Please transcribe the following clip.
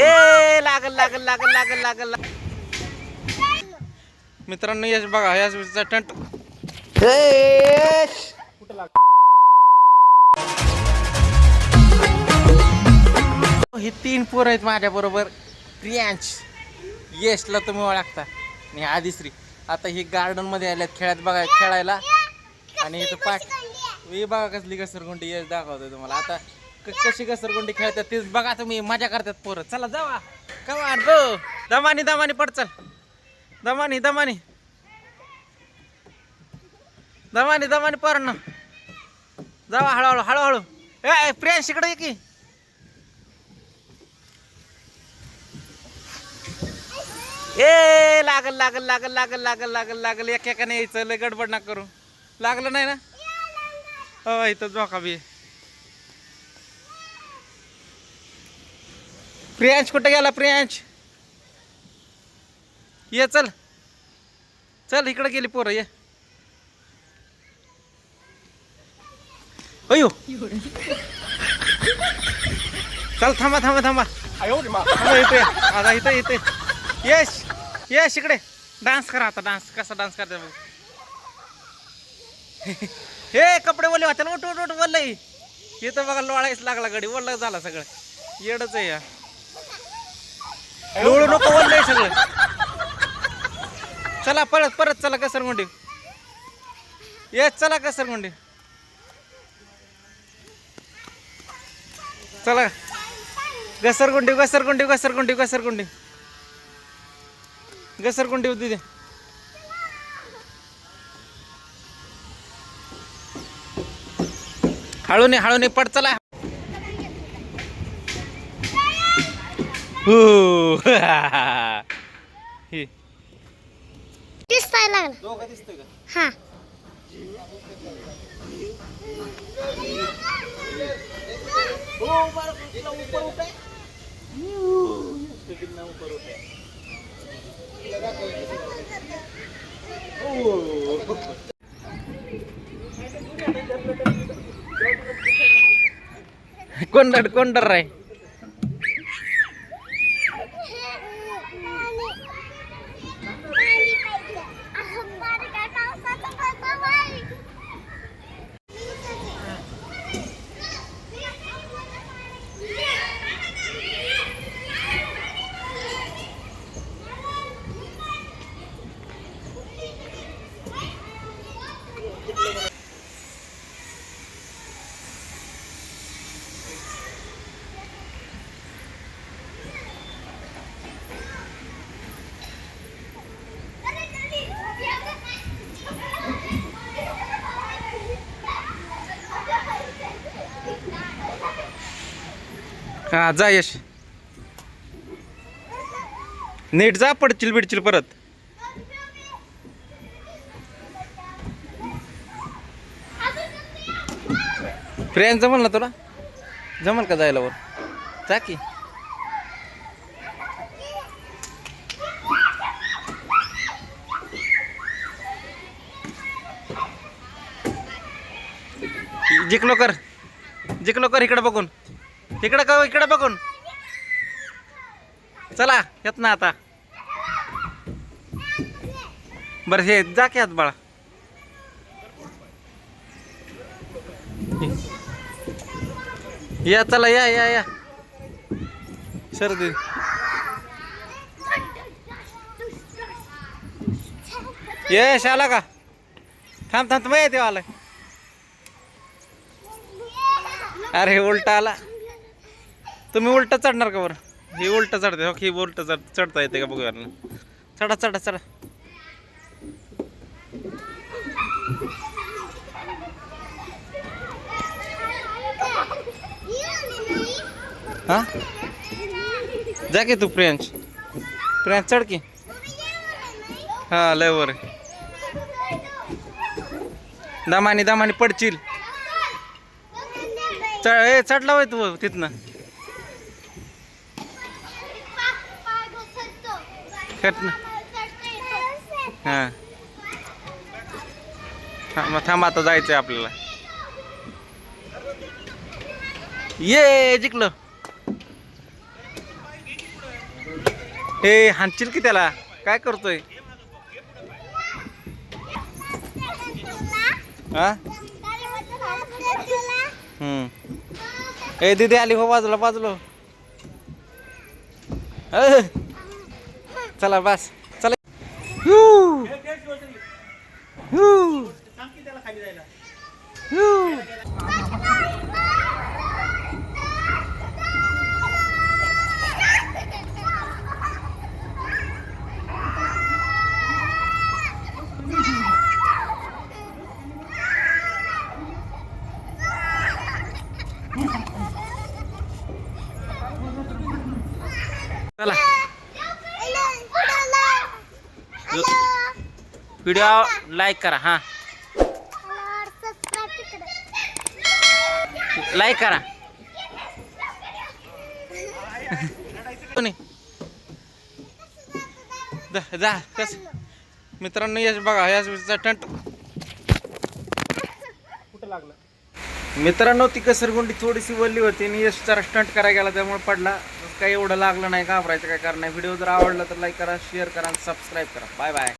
ए लागल लागल लागल लागल लागल. मित्रांनो यश बघा याच विषयीचा टंट. यश. हे तीन पोर आहेत माझ्या बरोबर. प्रियांश यशला तुम्ही ओळखता. आणि आदिश्री. आता ही गार्डनमध्ये आल्यात खेळात बघा खेळायला. आणि इथं पाठ हे बघा कसली घसरगुंडी यश दाखवतोय तुम्हाला. आता क- कशी घसरगुंडी खेळतात तेच बघा तुम्ही मजा करतात पोरं. चला जावा. कवा गो. दमानी दमानी पड चल. दमानी दमानी. दमानी दमानी पर ना. जावा हळूहळू हळूहळू. ए प्रियांश इकडे ये की. ए लागल लागल लागल लागल लागल लागल लागल. एक एकाने यायचं लय गडबड ना करू. लागलं नाही ना? हो इथं झोका बी. आहे. प्रियांश कुठे गेला प्रियांश? ये चल. चल इकडे गेली पोरं ये. अयो चल थांबा थांबा थांबा. इथे ये. आता इथे इथे. यश यश इकडे. डान्स करा आता डान्स. कसा डान्स करते बघ. हे कपडे ओले होते उठ उठ उठ वल्लय इथं बघा लोळायच लागला गडी. वल्ल झाला सगळं. येडच आहे या. लोळू नको वल्लय सगळं. चला परत परत चला घसरगुंडी. येस चला घसरगुंडी. चला. घसरगुंडी घसरगुंडी घसरगुंडी घसरगुंडी. घसरगुंडी होती ते. हळूने हळूने पड चला. हो. हे. दिसायला लागला दोघं दिसतोय का हा कोंडर कोंडर राय हा जा यश. नीट जा पडचिल बिडचिल परत. फ्रेंड जमल ना तुला? जमल का जायला वर? जा की. जिंकलो कर. जिंकलो कर इकडे बघून. इकडे का इकडे बघून. चला येत ना आता. बरं हे जा की आत बाळा. या चला या या या. सर्दी. यश आला का? थांब थांब मग येते आलाय अरे उलटा आला. तुम्ही उलट चढणार का बरं? हे उलट चढते हो ही उलट चढ चढता येते का बघूया चढा चढा चढा. हा? जा की तू प्रियांश. प्रियांश चढ की. हा लय वर दमानी दमानी पडशील चढ ए चढला होय तू तिथनं. हां. थांब थांब आता जायचंय आपल्याला. ये जिंकलं. हे हाणशील की त्याला? काय करतोय? हा हम्म. ए दीदी आली हो बाजूला बाजूला. चला बस चला हू. हू. हू. चला व्हिडिओ लाईक करा हा. लाईक करा. कोणी? जा कस मित्रांनो यश बघा याच टंट कुठं लागलं मित्रांनो ती कसरगुंडी थोडीशी वल्ली होती आणि यश जरा स्टंट करायला गेला त्यामुळे पडला. काही एवढं लागलं नाही घाबरायचं काय कारण नाही. व्हिडिओ जर आवडला तर लाईक करा शेअर करा आणि सबस्क्राईब करा. Bye bye